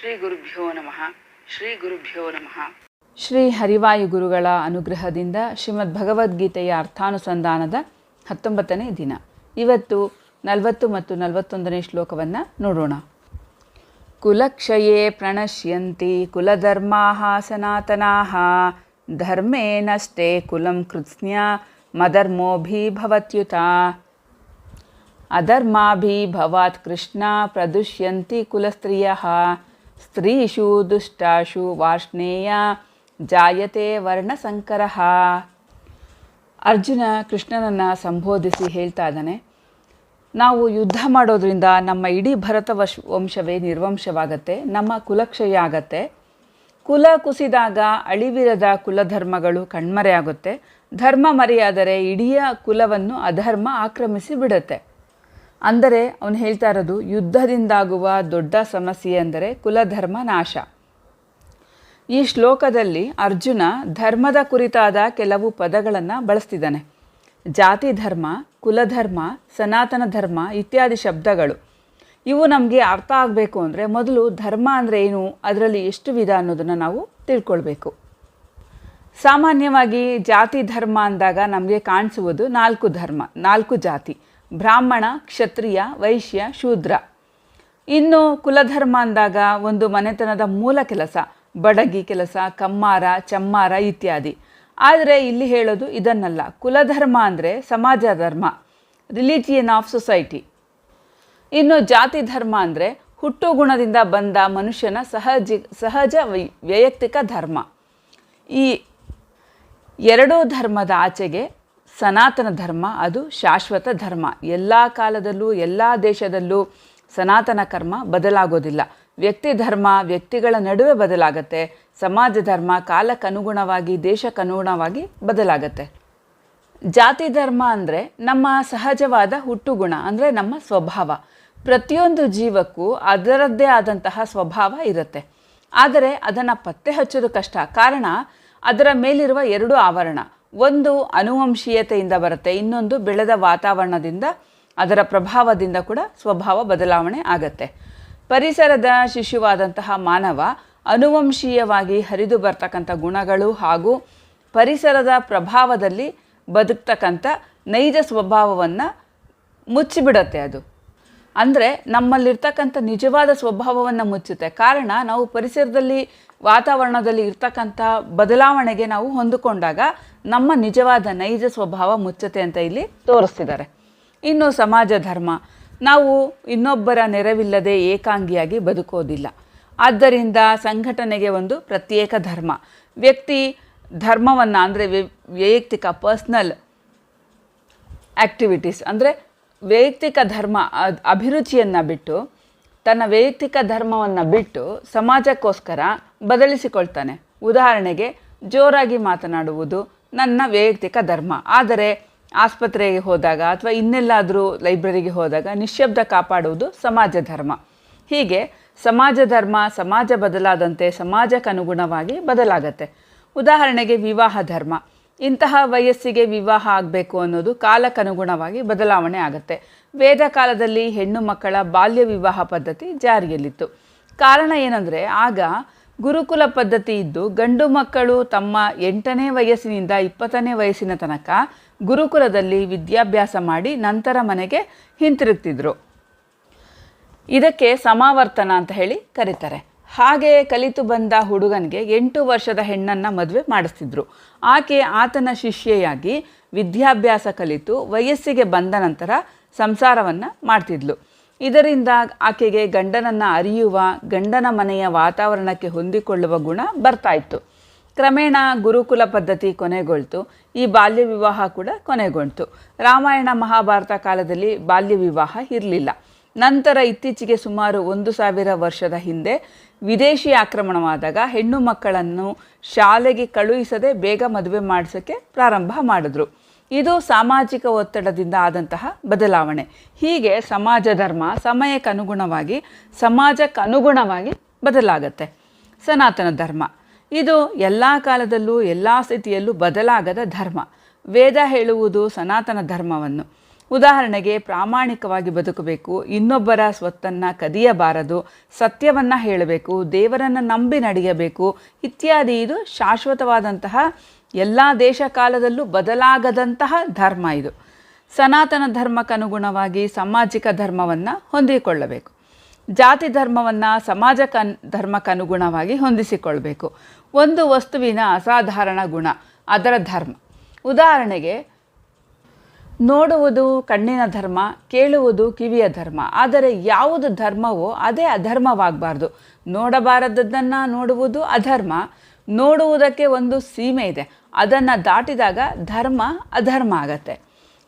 ಶ್ರೀ ಗುರುಭ್ಯೋ ನಮಃ. ಶ್ರೀ ಗುರುಭ್ಯೋ ನಮಃ. ಶ್ರೀ ಹರಿವಾಯು ಗುರುಗಳ ಅನುಗ್ರಹದಿಂದ ಶ್ರೀಮದ್ ಭಗವದ್ಗೀತೆಯ ಅರ್ಥಾನುಸಂಧಾನದ ಹತ್ತೊಂಬತ್ತನೇ ದಿನ. ಇವತ್ತು ನಲವತ್ತು ಮತ್ತು ನಲವತ್ತೊಂದನೇ ಶ್ಲೋಕವನ್ನು ನೋಡೋಣ. ಕುಲಕ್ಷಯೇ ಪ್ರಣಶ್ಯಂತಿ ಕುಲಧರ್ಮಾ ಸನಾತನಾ ಧರ್ಮೇನಷ್ಟೇ ಕುಲಂ ಕೃತ್ಸ್ನ್ಯ ಮಧರ್ಮೋಭಿಭವತ್ಯುತ. ಅಧರ್ಮಾಭಿಭವಾತ್ ಕೃಷ್ಣ ಪ್ರದುಷ್ಯಂತಿ ಕುಲಸ್ತ್ರೀಯಃ. ಸ್ತ್ರೀಷು ದುಷ್ಟಾಶು ವಾರ್ಷ್ಣೇಯ ಜಾಯತೆ ವರ್ಣಸಂಕರ. ಅರ್ಜುನ ಕೃಷ್ಣನನ್ನು ಸಂಬೋಧಿಸಿ ಹೇಳ್ತಾ ಇದ್ದಾನೆ, ನಾವು ಯುದ್ಧ ಮಾಡೋದ್ರಿಂದ ನಮ್ಮ ಇಡೀ ಭರತ ವಶ್ ವಂಶವೇ ನಿರ್ವಂಶವಾಗತ್ತೆ, ನಮ್ಮ ಕುಲಕ್ಷಯ ಆಗತ್ತೆ. ಕುಲ ಕುಸಿದಾಗ ಅಳಿವಿರದ ಕುಲಧರ್ಮಗಳು ಕಣ್ಮರೆಯಾಗುತ್ತೆ ಧರ್ಮ ಮರೆಯಾದರೆ ಇಡೀ ಕುಲವನ್ನು ಅಧರ್ಮ ಆಕ್ರಮಿಸಿ ಬಿಡುತ್ತೆ. ಅಂದರೆ ಅವನು ಹೇಳ್ತಾ ಇರೋದು, ಯುದ್ಧದಿಂದಾಗುವ ದೊಡ್ಡ ಸಮಸ್ಯೆ ಅಂದರೆ ಕುಲಧರ್ಮ ನಾಶ. ಈ ಶ್ಲೋಕದಲ್ಲಿ ಅರ್ಜುನ ಧರ್ಮದ ಕುರಿತಾದ ಕೆಲವು ಪದಗಳನ್ನು ಬಳಸ್ತಿದ್ದಾನೆ. ಜಾತಿ ಧರ್ಮ, ಕುಲಧರ್ಮ, ಸನಾತನ ಧರ್ಮ ಇತ್ಯಾದಿ ಶಬ್ದಗಳು. ಇವು ನಮಗೆ ಅರ್ಥ ಆಗಬೇಕು ಅಂದರೆ ಮೊದಲು ಧರ್ಮ ಅಂದರೆ ಏನು, ಅದರಲ್ಲಿ ಎಷ್ಟು ವಿಧ ಅನ್ನೋದನ್ನು ನಾವು ತಿಳ್ಕೊಳ್ಬೇಕು. ಸಾಮಾನ್ಯವಾಗಿ ಜಾತಿ ಧರ್ಮ ಅಂದಾಗ ನಮಗೆ ಕಾಣಿಸುವುದು ನಾಲ್ಕು ಧರ್ಮ, ನಾಲ್ಕು ಜಾತಿ. ಬ್ರಾಹ್ಮಣ, ಕ್ಷತ್ರಿಯ, ವೈಶ್ಯ, ಶೂದ್ರ. ಇನ್ನು ಕುಲಧರ್ಮ ಅಂದಾಗ ಒಂದು ಮನೆತನದ ಮೂಲ ಕೆಲಸ, ಬಡಗಿ ಕೆಲಸ, ಕಮ್ಮಾರ, ಚಮ್ಮಾರ ಇತ್ಯಾದಿ. ಆದರೆ ಇಲ್ಲಿ ಹೇಳೋದು ಇದನ್ನಲ್ಲ. ಕುಲಧರ್ಮ ಅಂದರೆ ಸಮಾಜ ಧರ್ಮ, ರಿಲಿಜಿಯನ್ ಆಫ್ ಸೊಸೈಟಿ. ಇನ್ನು ಜಾತಿ ಧರ್ಮ ಅಂದರೆ ಹುಟ್ಟು ಗುಣದಿಂದ ಬಂದ ಮನುಷ್ಯನ ಸಹಜ ಸಹಜ ವೈಯಕ್ತಿಕ ಧರ್ಮ. ಈ ಎರಡೂ ಧರ್ಮದ ಆಚೆಗೆ ಸನಾತನ ಧರ್ಮ, ಅದು ಶಾಶ್ವತ ಧರ್ಮ. ಎಲ್ಲ ಕಾಲದಲ್ಲೂ, ಎಲ್ಲ ದೇಶದಲ್ಲೂ ಸನಾತನ ಕರ್ಮ ಬದಲಾಗೋದಿಲ್ಲ. ವ್ಯಕ್ತಿ ಧರ್ಮ, ವ್ಯಕ್ತಿಗಳ ನಡುವೆ ಬದಲಾಗತ್ತೆ. ಸಮಾಜ ಧರ್ಮ, ಕಾಲಕ್ಕನುಗುಣವಾಗಿ, ದೇಶಕ್ಕನುಗುಣವಾಗಿ ಬದಲಾಗತ್ತೆ. ಜಾತಿ ಧರ್ಮ ಅಂದರೆ ನಮ್ಮ ಸಹಜವಾದ ಹುಟ್ಟುಗುಣ, ಅಂದರೆ ನಮ್ಮ ಸ್ವಭಾವ. ಪ್ರತಿಯೊಂದು ಜೀವಕ್ಕೂ ಅದರದ್ದೇ ಆದಂತಹ ಸ್ವಭಾವ ಇರುತ್ತೆ. ಆದರೆ ಅದನ್ನು ಪತ್ತೆ ಹಚ್ಚೋದು ಕಷ್ಟ. ಕಾರಣ, ಅದರ ಮೇಲಿರುವ ಎರಡು ಆವರಣ. ಒಂದು ಅನುವಂಶೀಯತೆಯಿಂದ ಬರುತ್ತೆ, ಇನ್ನೊಂದು ಬೆಳೆದ ವಾತಾವರಣದಿಂದ ಅದರ ಪ್ರಭಾವದಿಂದ ಕೂಡ ಸ್ವಭಾವ ಬದಲಾವಣೆ ಆಗತ್ತೆ. ಪರಿಸರದ ಶಿಶುವಾದಂತಹ ಮಾನವ ಅನುವಂಶೀಯವಾಗಿ ಹರಿದು ಬರ್ತಕ್ಕಂಥ ಗುಣಗಳು ಹಾಗೂ ಪರಿಸರದ ಪ್ರಭಾವದಲ್ಲಿ ಬದುಕ್ತಕ್ಕಂಥ ನೈಜ ಸ್ವಭಾವವನ್ನು ಮುಚ್ಚಿಬಿಡತ್ತೆ ಅದು. ಅಂದರೆ ನಮ್ಮಲ್ಲಿರ್ತಕ್ಕಂಥ ನಿಜವಾದ ಸ್ವಭಾವವನ್ನು ಮುಚ್ಚುತ್ತೆ. ಕಾರಣ ನಾವು ಪರಿಸರದಲ್ಲಿ, ವಾತಾವರಣದಲ್ಲಿ ಇರ್ತಕ್ಕಂಥ ಬದಲಾವಣೆಗೆ ನಾವು ಹೊಂದಿಕೊಂಡಾಗ ನಮ್ಮ ನಿಜವಾದ ನೈಜ ಸ್ವಭಾವ ಮುಚ್ಚುತ್ತೆ ಅಂತ ಇಲ್ಲಿ ತೋರಿಸ್ತಿದ್ದಾರೆ. ಇನ್ನು ಸಮಾಜ ಧರ್ಮ. ನಾವು ಇನ್ನೊಬ್ಬರ ನೆರವಿಲ್ಲದೆ ಏಕಾಂಗಿಯಾಗಿ ಬದುಕೋದಿಲ್ಲ. ಆದ್ದರಿಂದ ಸಂಘಟನೆಗೆ ಒಂದು ಪ್ರತ್ಯೇಕ ಧರ್ಮ. ವ್ಯಕ್ತಿ ಧರ್ಮವನ್ನು ಅಂದರೆ ವೈಯಕ್ತಿಕ, ಪರ್ಸ್ನಲ್ ಆ್ಯಕ್ಟಿವಿಟೀಸ್ ಅಂದರೆ ವೈಯಕ್ತಿಕ ಧರ್ಮ ಅಭಿರುಚಿಯನ್ನು ಬಿಟ್ಟು, ತನ್ನ ವೈಯಕ್ತಿಕ ಧರ್ಮವನ್ನು ಬಿಟ್ಟು ಸಮಾಜಕ್ಕೋಸ್ಕರ ಬದಲಿಸಿಕೊಳ್ತಾನೆ. ಉದಾಹರಣೆಗೆ, ಜೋರಾಗಿ ಮಾತನಾಡುವುದು ನನ್ನ ವೈಯಕ್ತಿಕ ಧರ್ಮ. ಆದರೆ, ಆಸ್ಪತ್ರೆಗೆ ಹೋದಾಗ ಅಥವಾ ಇನ್ನೆಲ್ಲಾದರೂ ಲೈಬ್ರರಿಗೆ ಹೋದಾಗ ನಿಶ್ಶಬ್ದ ಕಾಪಾಡುವುದು ಸಮಾಜ ಧರ್ಮ. ಹೀಗೆ ಸಮಾಜ ಧರ್ಮ, ಸಮಾಜ ಬದಲಾದಂತೆ ಸಮಾಜಕ್ಕನುಗುಣವಾಗಿ ಬದಲಾಗತ್ತೆ. ಉದಾಹರಣೆಗೆ ವಿವಾಹ ಧರ್ಮ. ಇಂತಹ ವಯಸ್ಸಿಗೆ ವಿವಾಹ ಆಗಬೇಕು ಅನ್ನೋದು ಕಾಲಕ್ಕನುಗುಣವಾಗಿ ಬದಲಾವಣೆ ಆಗುತ್ತೆ. ವೇದ ಕಾಲದಲ್ಲಿ ಹೆಣ್ಣು ಮಕ್ಕಳ ಬಾಲ್ಯ ವಿವಾಹ ಪದ್ಧತಿ ಜಾರಿಯಲ್ಲಿತ್ತು. ಕಾರಣ ಏನಂದರೆ, ಆಗ ಗುರುಕುಲ ಪದ್ಧತಿ ಇದ್ದು ಗಂಡು ಮಕ್ಕಳು ತಮ್ಮ ಎಂಟನೇ ವಯಸ್ಸಿನಿಂದ ಇಪ್ಪತ್ತನೇ ವಯಸ್ಸಿನ ತನಕ ಗುರುಕುಲದಲ್ಲಿ ವಿದ್ಯಾಭ್ಯಾಸ ಮಾಡಿ ನಂತರ ಮನೆಗೆ ಹಿಂತಿರುಗ್ತಿದ್ರು. ಇದಕ್ಕೆ ಸಮಾವರ್ತನ ಅಂತ ಹೇಳಿ ಕರೀತಾರೆ. ಹಾಗೆ ಕಲಿತು ಬಂದ ಹುಡುಗನಿಗೆ ಎಂಟು ವರ್ಷದ ಹೆಣ್ಣನ್ನು ಮದುವೆ ಮಾಡಿಸ್ತಿದ್ರು. ಆಕೆ ಆತನ ಶಿಷ್ಯೆಯಾಗಿ ವಿದ್ಯಾಭ್ಯಾಸ ಕಲಿತು ವಯಸ್ಸಿಗೆ ಬಂದ ನಂತರ ಸಂಸಾರವನ್ನು ಮಾಡ್ತಿದ್ಲು. ಇದರಿಂದ ಆಕೆಗೆ ಗಂಡನನ್ನು ಅರಿಯುವ, ಗಂಡನ ಮನೆಯ ವಾತಾವರಣಕ್ಕೆ ಹೊಂದಿಕೊಳ್ಳುವ ಗುಣ ಬರ್ತಾ ಇತ್ತು. ಕ್ರಮೇಣ ಗುರುಕುಲ ಪದ್ಧತಿ ಕೊನೆಗೊಳ್ತು, ಈ ಬಾಲ್ಯ ವಿವಾಹ ಕೂಡ ಕೊನೆಗೊಳ್ತು. ರಾಮಾಯಣ ಮಹಾಭಾರತ ಕಾಲದಲ್ಲಿ ಬಾಲ್ಯ ವಿವಾಹ ಇರಲಿಲ್ಲ. ನಂತರ ಇತ್ತೀಚೆಗೆ ಸುಮಾರು ಒಂದು ಸಾವಿರ ವರ್ಷದ ಹಿಂದೆ ವಿದೇಶಿ ಆಕ್ರಮಣವಾದಾಗ ಹೆಣ್ಣು ಮಕ್ಕಳನ್ನು ಶಾಲೆಗೆ ಕಳುಹಿಸದೆ ಬೇಗ ಮದುವೆ ಮಾಡಿಸೋಕ್ಕೆ ಪ್ರಾರಂಭ ಮಾಡಿದ್ರು. ಇದು ಸಾಮಾಜಿಕ ಒತ್ತಡದಿಂದ ಆದಂತಹ ಬದಲಾವಣೆ. ಹೀಗೆ ಸಮಾಜ ಧರ್ಮ ಸಮಯಕ್ಕನುಗುಣವಾಗಿ ಸಮಾಜಕ್ಕನುಗುಣವಾಗಿ ಬದಲಾಗತ್ತೆ. ಸನಾತನ ಧರ್ಮ. ಇದು ಎಲ್ಲ ಕಾಲದಲ್ಲೂ, ಎಲ್ಲ ಸ್ಥಿತಿಯಲ್ಲೂ ಬದಲಾಗದ ಧರ್ಮ. ವೇದ ಹೇಳುವುದು ಸನಾತನ ಧರ್ಮವನ್ನು. ಉದಾಹರಣೆಗೆ ಪ್ರಾಮಾಣಿಕವಾಗಿ ಬದುಕಬೇಕು, ಇನ್ನೊಬ್ಬರ ಸ್ವತ್ತನ್ನು ಕದಿಯಬಾರದು, ಸತ್ಯವನ್ನು ಹೇಳಬೇಕು, ದೇವರನ್ನು ನಂಬಿ ನಡೆಯಬೇಕು ಇತ್ಯಾದಿ. ಇದು ಶಾಶ್ವತವಾದಂತಹ ಎಲ್ಲ ದೇಶ ಕಾಲದಲ್ಲೂ ಬದಲಾಗದಂತಹ ಧರ್ಮ ಇದು. ಸನಾತನ ಧರ್ಮಕ್ಕನುಗುಣವಾಗಿ ಸಾಮಾಜಿಕ ಧರ್ಮವನ್ನು ಹೊಂದಿಕೊಳ್ಳಬೇಕು. ಜಾತಿ ಧರ್ಮವನ್ನು ಸಮಾಜ ಕನ್, ಧರ್ಮಕ್ಕನುಗುಣವಾಗಿ ಹೊಂದಿಸಿಕೊಳ್ಬೇಕು. ಒಂದು ವಸ್ತುವಿನ ಅಸಾಧಾರಣ ಗುಣ, ಅದರ ಧರ್ಮ. ಉದಾಹರಣೆಗೆ ನೋಡುವುದು ಕಣ್ಣಿನ ಧರ್ಮ, ಕೇಳುವುದು ಕಿವಿಯ ಧರ್ಮ. ಆದರೆ ಯಾವುದು ಧರ್ಮವೋ ಅದೇ ಅಧರ್ಮವಾಗಬಾರ್ದು. ನೋಡಬಾರದದ್ದನ್ನು ನೋಡುವುದು ಅಧರ್ಮ. ನೋಡುವುದಕ್ಕೆ ಒಂದು ಸೀಮೆ ಇದೆ. ಅದನ್ನು ದಾಟಿದಾಗ ಧರ್ಮ ಅಧರ್ಮ ಆಗತ್ತೆ.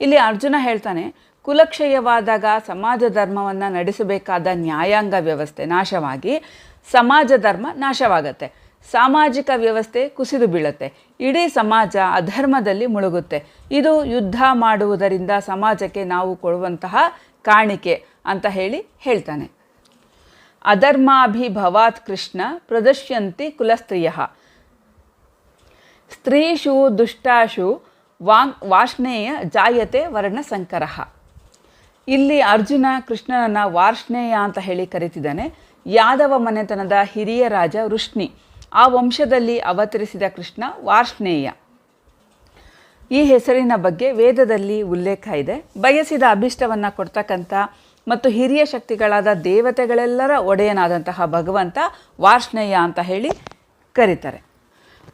ಇಲ್ಲಿ ಅರ್ಜುನ ಹೇಳ್ತಾನೆ, ಕುಲಕ್ಷಯವಾದಾಗ ಸಮಾಜ ಧರ್ಮವನ್ನು ನಡೆಸಬೇಕಾದ ನ್ಯಾಯಾಂಗ ವ್ಯವಸ್ಥೆ ನಾಶವಾಗಿ, ಸಮಾಜ ಧರ್ಮ ನಾಶವಾಗತ್ತೆ. ಸಾಮಾಜಿಕ ವ್ಯವಸ್ಥೆ ಕುಸಿದು ಬೀಳುತ್ತೆ. ಇಡೀ ಸಮಾಜ ಅಧರ್ಮದಲ್ಲಿ ಮುಳುಗುತ್ತೆ. ಇದು ಯುದ್ಧ ಮಾಡುವುದರಿಂದ ಸಮಾಜಕ್ಕೆ ನಾವು ಕೊಡುವಂತಹ ಕಾಣಿಕೆ ಅಂತ ಹೇಳಿ ಹೇಳ್ತಾನೆ. ಅಧರ್ಮಾಭಿಭವಾತ್ ಕೃಷ್ಣ ಪ್ರದಶ್ಯಂತಿ ಕುಲಸ್ತ್ರೀಯ. ಸ್ತ್ರೀಷು ದುಷ್ಟಾಶು ವಾಂಗ್ ವಾರ್ಷ್ಣೇಯ ಜಾಯತೆ ವರ್ಣಸಂಕರ ಇಲ್ಲಿ ಅರ್ಜುನ ಕೃಷ್ಣನನ್ನು ವಾರ್ಷ್ಣೇಯ ಅಂತ ಹೇಳಿ ಕರಿತಿದ್ದಾನೆ. ಯಾದವ ಮನೆತನದ ಹಿರಿಯ ರಾಜ ವೃಷ್ಣಿ. ಆ ವಂಶದಲ್ಲಿ ಅವತರಿಸಿದ ಕೃಷ್ಣ ವಾರ್ಷ್ಣೇಯ. ಈ ಹೆಸರಿನ ಬಗ್ಗೆ ವೇದದಲ್ಲಿ ಉಲ್ಲೇಖ ಇದೆ. ಬಯಸಿದ ಅಭಿಷ್ಟವನ್ನು ಕೊಡ್ತಕ್ಕಂಥ ಮತ್ತು ಹಿರಿಯ ಶಕ್ತಿಗಳಾದ ದೇವತೆಗಳೆಲ್ಲರ ಒಡೆಯನಾದಂತಹ ಭಗವಂತ ವಾರ್ಷ್ಣೇಯ ಅಂತ ಹೇಳಿ ಕರೀತಾರೆ.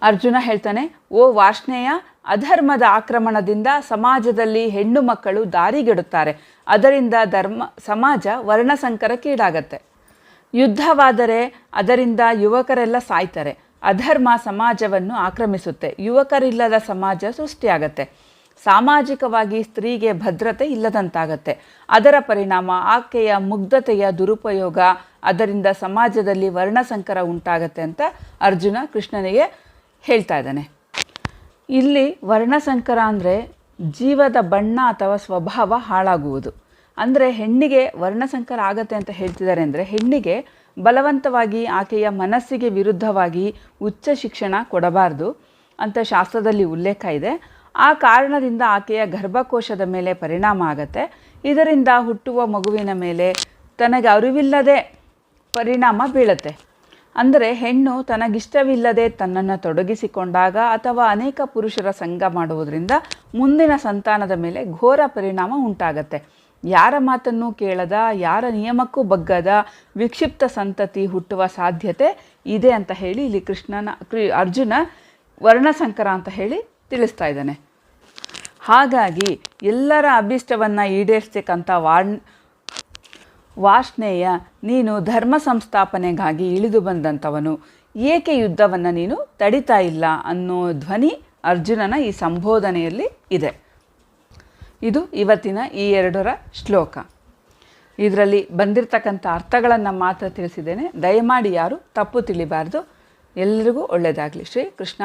ಅರ್ಜುನ ಹೇಳ್ತಾನೆ, ಓ ವಾರ್ಷ್ಣೇಯ, ಅಧರ್ಮದ ಆಕ್ರಮಣದಿಂದ ಸಮಾಜದಲ್ಲಿ ಹೆಣ್ಣು ಮಕ್ಕಳು ದಾರಿಗೆಡುತ್ತಾರೆ. ಅದರಿಂದ ಧರ್ಮ, ಸಮಾಜ ವರ್ಣಸಂಕರಕ್ಕೀಡಾಗತ್ತೆ ಯುದ್ಧವಾದರೆ ಅದರಿಂದ ಯುವಕರೆಲ್ಲ ಸಾಯ್ತಾರೆ. ಅಧರ್ಮ ಸಮಾಜವನ್ನು ಆಕ್ರಮಿಸುತ್ತೆ. ಯುವಕರಿಲ್ಲದ ಸಮಾಜ ಸೃಷ್ಟಿಯಾಗತ್ತೆ. ಸಾಮಾಜಿಕವಾಗಿ ಸ್ತ್ರೀಗೆ ಭದ್ರತೆ ಇಲ್ಲದಂತಾಗತ್ತೆ. ಅದರ ಪರಿಣಾಮ ಆಕೆಯ ಮುಗ್ಧತೆಯ ದುರುಪಯೋಗ, ಅದರಿಂದ ಸಮಾಜದಲ್ಲಿ ವರ್ಣಸಂಕರ ಉಂಟಾಗತ್ತೆ ಅಂತ ಅರ್ಜುನ ಕೃಷ್ಣನಿಗೆ ಹೇಳ್ತಾ ಇದ್ದಾನೆ. ಇಲ್ಲಿ ವರ್ಣಸಂಕರ ಅಂದರೆ ಜೀವದ ಬಣ್ಣ ಅಥವಾ ಸ್ವಭಾವ ಹಾಳಾಗುವುದು. ಅಂದರೆ ಹೆಣ್ಣಿಗೆ ವರ್ಣಸಂಕರ ಆಗತ್ತೆ ಅಂತ ಹೇಳ್ತಿದ್ದಾರೆ ಅಂದರೆ ಹೆಣ್ಣಿಗೆ ಬಲವಂತವಾಗಿ ಆಕೆಯ ಮನಸ್ಸಿಗೆ ವಿರುದ್ಧವಾಗಿ ಉಚ್ಚ ಶಿಕ್ಷಣ ಕೊಡಬಾರ್ದು ಅಂತ ಶಾಸ್ತ್ರದಲ್ಲಿ ಉಲ್ಲೇಖ ಇದೆ. ಆ ಕಾರಣದಿಂದ ಆಕೆಯ ಗರ್ಭಕೋಶದ ಮೇಲೆ ಪರಿಣಾಮ ಆಗತ್ತೆ. ಇದರಿಂದ ಹುಟ್ಟುವ ಮಗುವಿನ ಮೇಲೆ ತನಗೆ ಅರಿವಿಲ್ಲದೆ ಪರಿಣಾಮ ಬೀಳತ್ತೆ. ಅಂದರೆ ಹೆಣ್ಣು ತನಗಿಷ್ಟವಿಲ್ಲದೆ ತನ್ನನ್ನು ತೊಡಗಿಸಿಕೊಂಡಾಗ ಅಥವಾ ಅನೇಕ ಪುರುಷರ ಸಂಘ ಮಾಡುವುದರಿಂದ ಮುಂದಿನ ಸಂತಾನದ ಮೇಲೆ ಘೋರ ಪರಿಣಾಮ ಉಂಟಾಗತ್ತೆ. ಯಾರ ಮಾತನ್ನು ಕೇಳದ, ಯಾರ ನಿಯಮಕ್ಕೂ ಬಗ್ಗದ, ವಿಕ್ಷಿಪ್ತ ಸಂತತಿ ಹುಟ್ಟುವ ಸಾಧ್ಯತೆ ಇದೆ ಅಂತ ಹೇಳಿ ಇಲ್ಲಿ ಕೃಷ್ಣನ, ಕೃ- ಅರ್ಜುನ ವರ್ಣಸಂಕರ ಅಂತ ಹೇಳಿ ತಿಳಿಸ್ತಾ ಇದ್ದಾನೆ. ಹಾಗಾಗಿ ಎಲ್ಲರ ಅಭೀಷ್ಟವನ್ನು ಈಡೇರಿಸ್ತಕ್ಕಂಥ ವಾಣ್, ವಾಷ್ಣೇಯ ನೀನು ಧರ್ಮ ಸಂಸ್ಥಾಪನೆಗಾಗಿ ಇಳಿದು ಬಂದಂಥವನು ಏಕೆ ಯುದ್ಧವನ್ನು ನೀನು ತಡಿತಾ ಇಲ್ಲ ಅನ್ನೋ ಧ್ವನಿ ಅರ್ಜುನನ ಈ ಸಂಬೋಧನೆಯಲ್ಲಿ ಇದೆ. ಇದು ಇವತ್ತಿನ ಈ ಎರಡರ ಶ್ಲೋಕ. ಇದರಲ್ಲಿ ಬಂದಿರತಕ್ಕಂಥ ಅರ್ಥಗಳನ್ನು ಮಾತ್ರ ತಿಳಿಸಿದ್ದೇನೆ. ದಯಮಾಡಿ ಯಾರು ತಪ್ಪು ತಿಳಿಬಾರ್ದು. ಎಲ್ಲರಿಗೂ ಒಳ್ಳೆಯದಾಗಲಿ ಶ್ರೀ ಕೃಷ್ಣ